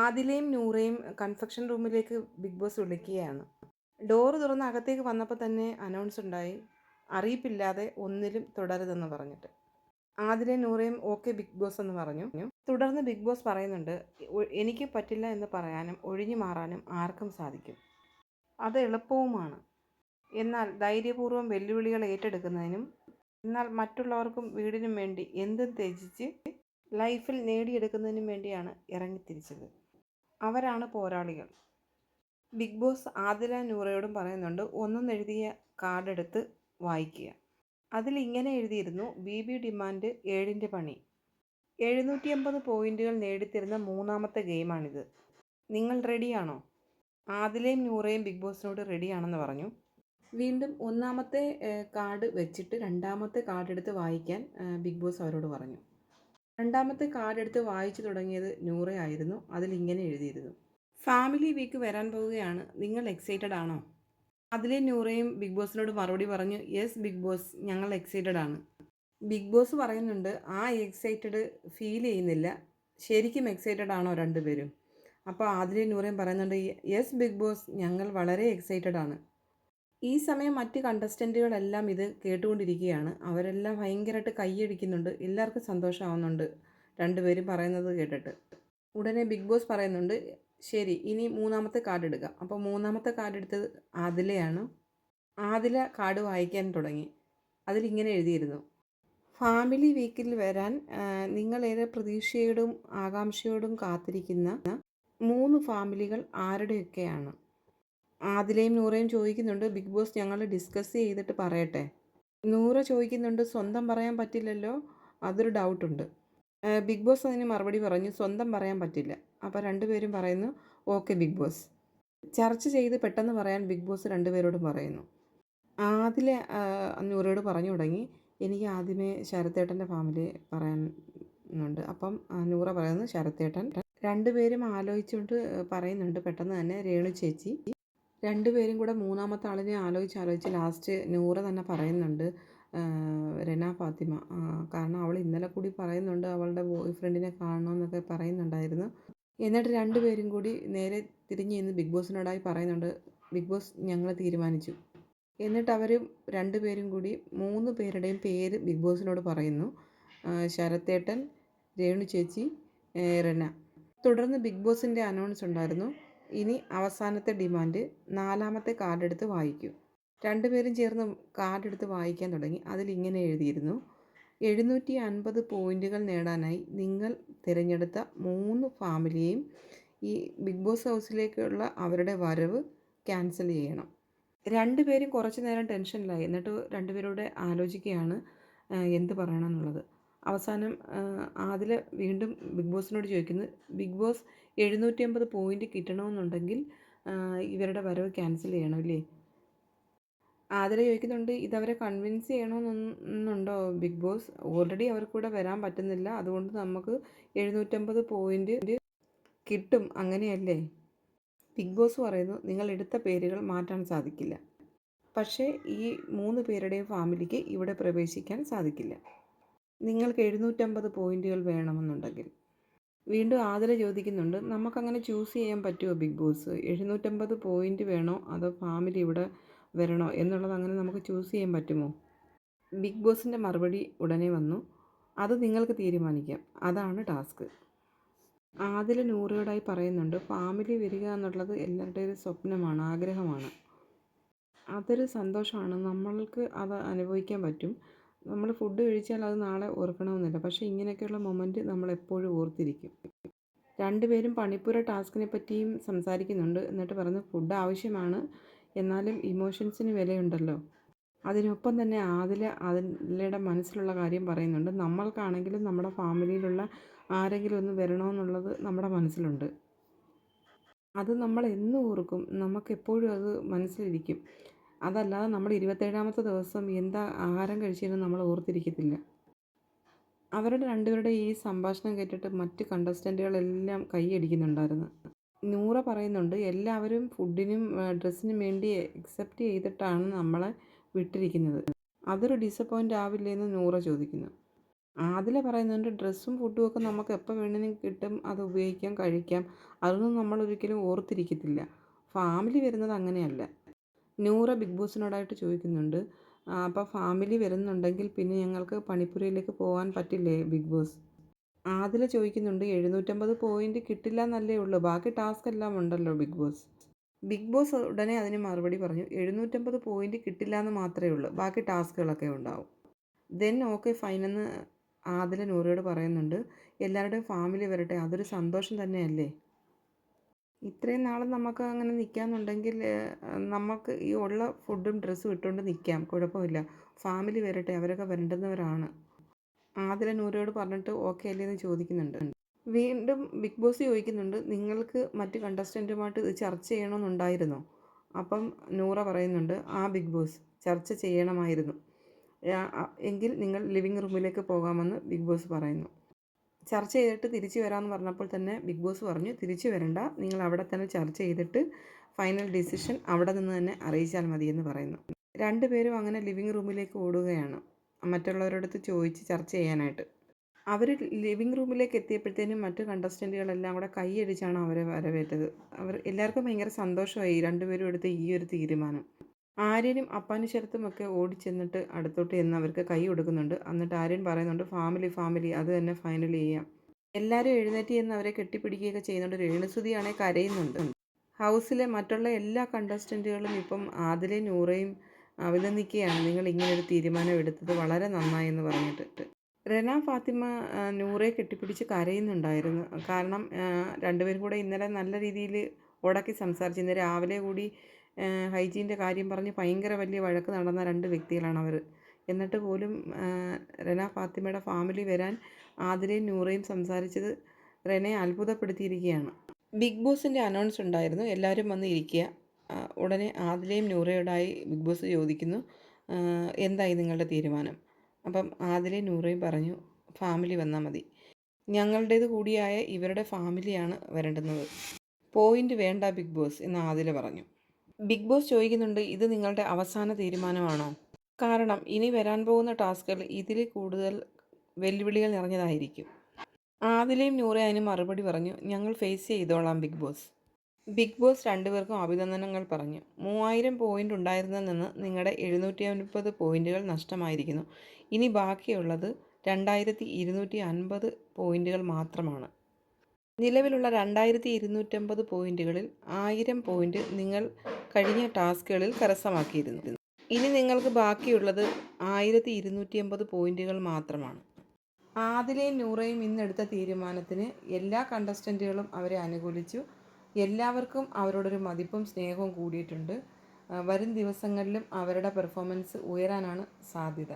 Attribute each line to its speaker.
Speaker 1: ആദിലയും നൂറയും കൺഫെക്ഷൻ റൂമിലേക്ക് big Boss വിളിക്കുകയാണ്. ഡോറ് തുറന്ന് അകത്തേക്ക് വന്നപ്പോൾ തന്നെ അനൗൺസ് ഉണ്ടായി അറിയിപ്പില്ലാതെ ഒന്നിലും തുടരുതെന്ന് പറഞ്ഞിട്ട്. ആദിലയും നൂറയും ഓക്കെ ബിഗ് ബോസ് എന്ന് പറഞ്ഞു. തുടർന്ന് ബിഗ് ബോസ് പറയുന്നുണ്ട് എനിക്ക് പറ്റില്ല എന്ന് പറയാനും ഒഴിഞ്ഞു മാറാനും ആർക്കും സാധിക്കും. അത് എളുപ്പവുമാണ്. എന്നാൽ ധൈര്യപൂർവം വെല്ലുവിളികൾ ഏറ്റെടുക്കുന്നതിനും എന്നാൽ മറ്റുള്ളവർക്കും വീടിനും വേണ്ടി എന്തും ത്യജിച്ച് ലൈഫിൽ നേടിയെടുക്കുന്നതിനും വേണ്ടിയാണ് ഇറങ്ങിത്തിരിച്ചത്. അവരാണ് പോരാളികൾ. ബിഗ് ബോസ് ആദില നൂറയോടും പറയുന്നുണ്ട് ഒന്നെന്നെഴുതിയ കാർഡ് എടുത്ത് വായിക്കുക. അതിൽ ഇങ്ങനെ എഴുതിയിരുന്നു ബി ബി ഡിമാൻഡ് ഏഴിന്റെ പണി. എഴുന്നൂറ്റി അമ്പത് പോയിന്റുകൾ നേടിത്തരുന്ന മൂന്നാമത്തെ ഗെയിമാണിത്. നിങ്ങൾ റെഡിയാണോ? ആദിലയും നൂറയും ബിഗ് ബോസിനോട് റെഡിയാണെന്ന് പറഞ്ഞു. വീണ്ടും ഒന്നാമത്തെ കാർഡ് വെച്ചിട്ട് രണ്ടാമത്തെ കാർഡ് എടുത്ത് വായിക്കാൻ ബിഗ് ബോസ് അവരോട് പറഞ്ഞു. രണ്ടാമത്തെ കാർഡ് എടുത്ത് വായിച്ചു തുടങ്ങിയത് നൂറയായിരുന്നു അതിൽ ഇങ്ങനെ എഴുതിയിരുന്നു. ഫാമിലി വീക്ക് വരാൻ പോവുകയാണ്. നിങ്ങൾ എക്സൈറ്റഡ് ആണോ? അതിലെ നൂറയും ബിഗ് ബോസിനോട് മറുപടി പറഞ്ഞു യെസ് ബിഗ് ബോസ് ഞങ്ങൾ എക്സൈറ്റഡ് ആണ്. ബിഗ് ബോസ് പറയുന്നുണ്ട് ആ എക്സൈറ്റഡ് ഫീൽ ചെയ്യുന്നില്ല. ശരിക്കും എക്സൈറ്റഡ് ആണോ രണ്ടുപേരും? അപ്പോൾ ആദിലെ നൂറയും പറയുന്നുണ്ട് യെസ് ബിഗ് ബോസ് ഞങ്ങൾ വളരെ എക്സൈറ്റഡ് ആണ്. ഈ സമയം മറ്റ് കണ്ടസ്റ്റന്റുകളെല്ലാം ഇത് കേട്ടുകൊണ്ടിരിക്കുകയാണ്. അവരെല്ലാം ഭയങ്കരമായിട്ട് കൈയടിക്കുന്നുണ്ട്. എല്ലാവർക്കും സന്തോഷമാവുന്നുണ്ട്. രണ്ടുപേരും പറയുന്നത് കേട്ടിട്ട്. ഉടനെ ബിഗ് ബോസ് പറയുന്നുണ്ട് ശരി ഇനി മൂന്നാമത്തെ കാർഡ് എടുക്കുക അപ്പോൾ മൂന്നാമത്തെ കാർഡ് എടുത്തത് ആദിലയാണ്. ആദില കാർഡ് വായിക്കാൻ തുടങ്ങി. അതിലിങ്ങനെ എഴുതിയിരുന്നു. ഫാമിലി വീക്കിൽ വരാൻ നിങ്ങളേറെ പ്രതീക്ഷയോടും ആകാംക്ഷയോടും കാത്തിരിക്കുന്ന മൂന്ന് ഫാമിലികൾ ആരുടെയൊക്കെയാണ്? ആദിലയും നൂറയും ചോദിക്കുന്നുണ്ട് ബിഗ് ബോസ് ഞങ്ങൾ ഡിസ്കസ് ചെയ്തിട്ട് പറയട്ടെ? നൂറ ചോദിക്കുന്നുണ്ട് സ്വന്തം പറയാൻ പറ്റില്ലല്ലോ? അതൊരു ഡൗട്ടുണ്ട് ബിഗ് ബോസ് അതിന് മറുപടി പറഞ്ഞു സ്വന്തം പറയാൻ പറ്റില്ല. അപ്പോൾ രണ്ടുപേരും പറയുന്നു ഓക്കെ ബിഗ് ബോസ്. ചർച്ച ചെയ്ത് പെട്ടെന്ന് പറയാൻ ബിഗ് ബോസ് രണ്ടുപേരോടും പറയുന്നു. ആദിലെ നൂറയോട് പറഞ്ഞു തുടങ്ങി എനിക്ക് ആദ്യമേ ശരത്തേട്ടന്റെ ഫാമിലി പറയാനുണ്ട്. അപ്പം നൂറ പറയുന്നു ശരത്തേട്ടൻ. രണ്ടുപേരും ആലോചിച്ചുകൊണ്ട് പറയുന്നുണ്ട് പെട്ടെന്ന് തന്നെ രേണു ചേച്ചി. രണ്ടുപേരും കൂടെ മൂന്നാമത്തെ ആളിനെ ആലോചിച്ച് ആലോചിച്ച് ലാസ്റ്റ് നൂറ തന്നെ പറയുന്നുണ്ട്. റെന ഫാത്തിമ. കാരണം അവൾ ഇന്നലെ കൂടി പറയുന്നുണ്ട് അവളുടെ ബോയ് ഫ്രണ്ടിനെ കാണണമെന്നൊക്കെ പറയുന്നുണ്ടായിരുന്നു. എന്നിട്ട് രണ്ടുപേരും കൂടി നേരെ തിരിഞ്ഞ് ഇന്ന് ബിഗ് ബോസിനോടായി പറയുന്നുണ്ട്. ബിഗ് ബോസ് ഞങ്ങൾ തീരുമാനിച്ചു. എന്നിട്ട് അവർ രണ്ടുപേരും കൂടി മൂന്ന് പേരുടെയും പേര് ബിഗ് ബോസിനോട് പറയുന്നു. ശരത്തേട്ടൻ രേണു ചേച്ചി റെന തുടർന്ന് ബിഗ് ബോസിന്റെ അനൗൺസ് ഉണ്ടായിരുന്നു. ഇനി അവസാനത്തെ ഡിമാൻഡ് നാലാമത്തെ കാർഡ് എടുത്ത് വായിക്കൂ. രണ്ടുപേരും ചേർന്ന് കാർഡ് എടുത്ത് വായിക്കാൻ തുടങ്ങി. അതിലിങ്ങനെ എഴുതിയിരുന്നു. എഴുന്നൂറ്റി അൻപത് പോയിന്റുകൾ നേടാനായി നിങ്ങൾ തിരഞ്ഞെടുത്ത മൂന്ന് ഫാമിലിയെയും ഈ ബിഗ് ബോസ് ഹൗസിലേക്കുള്ള അവരുടെ വരവ് ക്യാൻസൽ ചെയ്യണം. രണ്ടുപേരും കുറച്ച് നേരം ടെൻഷനിലായി. എന്നിട്ട് രണ്ടുപേരോട് ആലോചിക്കുകയാണ് എന്ത് എന്ത് പറയണമെന്നുള്ളത്. അവസാനം അതിൽ വീണ്ടും ബിഗ് ബോസിനോട് ചോദിക്കുന്നു ബിഗ് ബോസ് എഴുന്നൂറ്റി അമ്പത് പോയിന്റ് കിട്ടണമെന്നുണ്ടെങ്കിൽ ഇവരുടെ വരവ് ക്യാൻസൽ ചെയ്യണമല്ലേ ആതിര ചോദിക്കുന്നുണ്ട് ഇതവരെ കൺവിൻസ് ചെയ്യണമെന്നുണ്ടോ ബിഗ് ബോസ്? ഓൾറെഡി അവർക്കൂടെ വരാൻ പറ്റുന്നില്ല അതുകൊണ്ട് നമുക്ക് എഴുന്നൂറ്റമ്പത് പോയിന്റ് കിട്ടും അങ്ങനെയല്ലേ? ബിഗ് ബോസ് പറയുന്നു നിങ്ങൾ എടുത്ത പേരുകൾ മാറ്റാൻ സാധിക്കില്ല. പക്ഷേ ഈ മൂന്ന് പേരുടെയും ഫാമിലിക്ക് ഇവിടെ പ്രവേശിക്കാൻ സാധിക്കില്ല. നിങ്ങൾക്ക് എഴുന്നൂറ്റമ്പത് പോയിന്റുകൾ വേണമെന്നുണ്ടെങ്കിൽ. വീണ്ടും ആതിര ചോദിക്കുന്നുണ്ട് നമുക്കങ്ങനെ ചൂസ് ചെയ്യാൻ പറ്റുമോ ബിഗ് ബോസ്? എഴുന്നൂറ്റമ്പത് പോയിന്റ് വേണോ? അതോ ഫാമിലി ഇവിടെ വരണോ? എന്നുള്ളത് അങ്ങനെ നമുക്ക് ചൂസ് ചെയ്യാൻ പറ്റുമോ? ബിഗ് ബോസിന്റെ മറുപടി ഉടനെ വന്നു അത് നിങ്ങൾക്ക് തീരുമാനിക്കാം. അതാണ് ടാസ്ക്. ആദില നൂറുകടായി പറയുന്നുണ്ട് ഫാമിലി വരിക എന്നുള്ളത് എല്ലാവരുടെയും സ്വപ്നമാണ് ആഗ്രഹമാണ്. അതൊരു സന്തോഷമാണ്. നമ്മൾക്ക് അത് അനുഭവിക്കാൻ പറ്റും. നമ്മൾ ഫുഡ് കഴിച്ചാൽ അത് നാളെ ഓർക്കണമെന്നില്ല. പക്ഷേ ഇങ്ങനെയൊക്കെയുള്ള മൊമെന്റ് നമ്മൾ എപ്പോഴും ഓർത്തിരിക്കും. രണ്ടുപേരും പണിപ്പുര ടാസ്കിനെ പറ്റിയും സംസാരിക്കുന്നുണ്ട്. എന്നിട്ട് പറഞ്ഞ് ഫുഡ് ആവശ്യമാണ്. എന്നാലും ഇമോഷൻസിന് വിലയുണ്ടല്ലോ. അതിനൊപ്പം തന്നെ ആദില അതിലയുടെ മനസ്സിലുള്ള കാര്യം പറയുന്നുണ്ട്. നമ്മൾക്കാണെങ്കിലും നമ്മുടെ ഫാമിലിയിലുള്ള ആരെങ്കിലും ഒന്ന് വരണമെന്നുള്ളത് നമ്മുടെ മനസ്സിലുണ്ട്. അത് നമ്മൾ എന്നും ഓർക്കും? നമുക്കെപ്പോഴും അത് മനസ്സിലിരിക്കും. അതല്ലാതെ നമ്മൾ ഇരുപത്തേഴാമത്തെ ദിവസം എന്താ ആഹാരം കഴിച്ചതെന്ന് നമ്മൾ ഓർത്തിരിക്കത്തില്ല. അവരുടെ രണ്ടുപേരുടെ ഈ സംഭാഷണം കേട്ടിട്ട് മറ്റ് കണ്ടസ്റ്റന്റുകളെല്ലാം കൈയടിക്കുന്നുണ്ടായിരുന്നു നൂറ പറയുന്നുണ്ട് എല്ലാവരും ഫുഡിനും ഡ്രസ്സിനും വേണ്ടി അക്സെപ്റ്റ് ചെയ്തിട്ടാണ് നമ്മളെ വിട്ടിരിക്കുന്നത്. അതൊരു ഡിസപ്പോയിന്റ് ആവില്ലേ എന്ന് നൂറ ചോദിക്കുന്നു. ആദില പറയുന്നുണ്ട് ഡ്രസ്സും ഫുഡും ഒക്കെ നമുക്ക് എപ്പോൾ വേണമെങ്കിലും കിട്ടും അത് ഉപയോഗിക്കാം കഴിക്കാം. അതൊന്നും നമ്മൾ ഒരിക്കലും ഓർത്തിരിക്കത്തില്ല. ഫാമിലി വരുന്നത് അങ്ങനെയല്ല. നൂറ ബിഗ് ബോസിനോടായിട്ട് ചോദിക്കുന്നുണ്ട്. അപ്പോൾ ഫാമിലി വരുന്നുണ്ടെങ്കിൽ പിന്നെ ഞങ്ങൾക്ക് പണിപ്പുരയിലേക്ക് പോകാൻ പറ്റില്ലേ ബിഗ് ബോസ്? ആദില ചോദിക്കുന്നുണ്ട് എഴുന്നൂറ്റമ്പത് പോയിന്റ് കിട്ടില്ല എന്നല്ലേ ഉള്ളൂ ബാക്കി ടാസ്ക് എല്ലാം ഉണ്ടല്ലോ ബിഗ് ബോസ്. ബിഗ് ബോസ് ഉടനെ അതിന് മറുപടി പറഞ്ഞു എഴുന്നൂറ്റമ്പത് പോയിന്റ് കിട്ടില്ല എന്ന് മാത്രമേ ഉള്ളൂ ബാക്കി ടാസ്കുകളൊക്കെ ഉണ്ടാവും. ദെൻ ഓക്കെ ഫൈനെന്ന് ആദില നൂറയോട് പറയുന്നുണ്ട് എല്ലാവരുടെയും ഫാമിലി വരട്ടെ അതൊരു സന്തോഷം തന്നെയല്ലേ? ഇത്രയും നാൾ നമുക്ക് അങ്ങനെ നിൽക്കാമെന്നുണ്ടെങ്കിൽ നമുക്ക് ഈ ഉള്ള ഫുഡും ഡ്രസ്സും ഇട്ടുകൊണ്ട് നിൽക്കാം കുഴപ്പമില്ല. ഫാമിലി വരട്ടെ. അവരൊക്കെ വരേണ്ടുന്നവരാണ്. ആദില നൂറയോട് പറഞ്ഞിട്ട് ഓക്കെ അല്ലേ എന്ന് ചോദിക്കുന്നുണ്ട്. വീണ്ടും ബിഗ് ബോസ് ചോദിക്കുന്നുണ്ട് നിങ്ങൾക്ക് മറ്റ് കണ്ടസ്റ്റന്റുമായിട്ട് ഇത് ചർച്ച ചെയ്യണമെന്നുണ്ടായിരുന്നോ അപ്പം നൂറ പറയുന്നുണ്ട് ആ ബിഗ് ബോസ് ചർച്ച ചെയ്യണമായിരുന്നു. എങ്കിൽ നിങ്ങൾ ലിവിങ് റൂമിലേക്ക് പോകാമെന്ന് ബിഗ് ബോസ് പറയുന്നു. ചർച്ച ചെയ്തിട്ട് തിരിച്ചു വരാമെന്ന് പറഞ്ഞപ്പോൾ തന്നെ ബിഗ് ബോസ് പറഞ്ഞു തിരിച്ചു വരണ്ട. നിങ്ങൾ അവിടെ തന്നെ ചർച്ച ചെയ്തിട്ട് ഫൈനൽ ഡിസിഷൻ അവിടെ നിന്ന് തന്നെ അറിയിച്ചാൽ മതിയെന്ന് പറയുന്നു. രണ്ടുപേരും അങ്ങനെ ലിവിങ് റൂമിലേക്ക് ഓടുകയാണ് മറ്റുള്ളവരോടത്ത് ചോദിച്ച് ചർച്ച ചെയ്യാനായിട്ട്. അവർ ലിവിങ് റൂമിലേക്ക് എത്തിയപ്പോഴത്തേനും മറ്റു കണ്ടസ്റ്റന്റുകളെല്ലാം കൂടെ കൈയടിച്ചാണ് അവരെ വരവേറ്റത്. അവർ എല്ലാവർക്കും ഭയങ്കര സന്തോഷമായി രണ്ടുപേരും എടുത്ത ഈ ഒരു തീരുമാനം. ആര്യനും അപ്പാനും ശരത്തുമൊക്കെ ഓടിച്ചെന്നിട്ട് അടുത്തോട്ട് എന്ന് അവർക്ക് കൈ കൊടുക്കുന്നുണ്ട്. എന്നിട്ട് ആര്യൻ പറയുന്നുണ്ട് ഫാമിലി ഫാമിലി അത് തന്നെ ഫൈനൽ ചെയ്യാം. എല്ലാവരും എഴുന്നേറ്റ് എന്ന് അവരെ കെട്ടിപ്പിടിക്കുകയൊക്കെ ചെയ്യുന്നുണ്ട്. രേണുസുതിയാണെ കരയുന്നുണ്ട്. ഹൗസിലെ മറ്റുള്ള എല്ലാ കണ്ടസ്റ്റന്റുകളും ഇപ്പം ആദിലെ നൂറയും അഭിനന്ദിക്കുകയാണ് നിങ്ങൾ ഇങ്ങനൊരു തീരുമാനം എടുത്തത് വളരെ നന്നായി എന്ന് പറഞ്ഞിട്ട്. റെന ഫാത്തിമ നൂറെ കെട്ടിപ്പിടിച്ച് കരയുന്നുണ്ടായിരുന്നു. കാരണം രണ്ടുപേരും കൂടെ ഇന്നലെ നല്ല രീതിയിൽ ഉടക്കി സംസാരിച്ചു ഇന്ന് രാവിലെ കൂടി ഹൈജീന്റെ കാര്യം പറഞ്ഞ് ഭയങ്കര വലിയ വഴക്ക് നടന്ന രണ്ട് വ്യക്തികളാണ് അവർ എന്നിട്ട് പോലും റെന ഫാത്തിമയുടെ ഫാമിലി വരാൻ ആതിരയും നൂറയും സംസാരിച്ചത് റെനെ അത്ഭുതപ്പെടുത്തിയിരിക്കുകയാണ്. ബിഗ് ബോസിന്റെ അനൗൺസ് ഉണ്ടായിരുന്നു. എല്ലാവരും വന്ന് ഇരിക്കുക. ഉടനെ ആദിലയും നൂറയോടായി ബിഗ് ബോസ് ചോദിക്കുന്നു എന്തായി നിങ്ങളുടെ തീരുമാനം? അപ്പം ആദിലയും നൂറയും പറഞ്ഞു ഫാമിലി വന്നാൽ മതി. ഞങ്ങളുടേത് കൂടിയായ ഇവരുടെ ഫാമിലിയാണ് വരേണ്ടുന്നത്. പോയിന്റ് വേണ്ട ബിഗ് ബോസ് എന്ന് ആദില പറഞ്ഞു. ബിഗ് ബോസ് ചോദിക്കുന്നുണ്ട് ഇത് നിങ്ങളുടെ അവസാന തീരുമാനമാണോ? കാരണം ഇനി വരാൻ പോകുന്ന ടാസ്കുകൾ ഇതിൽ കൂടുതൽ വെല്ലുവിളികൾ നിറഞ്ഞതായിരിക്കും. ആദിലയും നൂറെ മറുപടി പറഞ്ഞു ഞങ്ങൾ ഫേസ് ചെയ്തോളാം ബിഗ് ബോസ്. ബിഗ് ബോസ് രണ്ടുപേർക്കും അഭിനന്ദനങ്ങൾ പറഞ്ഞു. മൂവായിരം പോയിന്റ് ഉണ്ടായിരുന്നതിൽ നിന്ന് നിങ്ങളുടെ എഴുന്നൂറ്റി അൻപത് പോയിന്റുകൾ നഷ്ടമായിരിക്കുന്നു. ഇനി ബാക്കിയുള്ളത് രണ്ടായിരത്തി ഇരുന്നൂറ്റി അൻപത് പോയിന്റുകൾ മാത്രമാണ്. നിലവിലുള്ള രണ്ടായിരത്തി ഇരുന്നൂറ്റമ്പത് പോയിന്റുകളിൽ ആയിരം പോയിന്റ് നിങ്ങൾ കഴിഞ്ഞ ടാസ്കുകളിൽ കരസ്ഥമാക്കിയിരുന്നു. ഇനി നിങ്ങൾക്ക് ബാക്കിയുള്ളത് ആയിരത്തി ഇരുന്നൂറ്റി അമ്പത് പോയിന്റുകൾ മാത്രമാണ്. ആദിലയും നൂറയും ഇന്നെടുത്ത തീരുമാനത്തിന് എല്ലാ കണ്ടസ്റ്റന്റുകളും അവരെ അനുകൂലിച്ചു. എല്ലാവർക്കും അവരോടൊരു മതിപ്പും സ്നേഹവും കൂടിയിട്ടുണ്ട്. വരും ദിവസങ്ങളിലും അവരുടെ പെർഫോമൻസ് ഉയരാനാണ് സാധ്യത.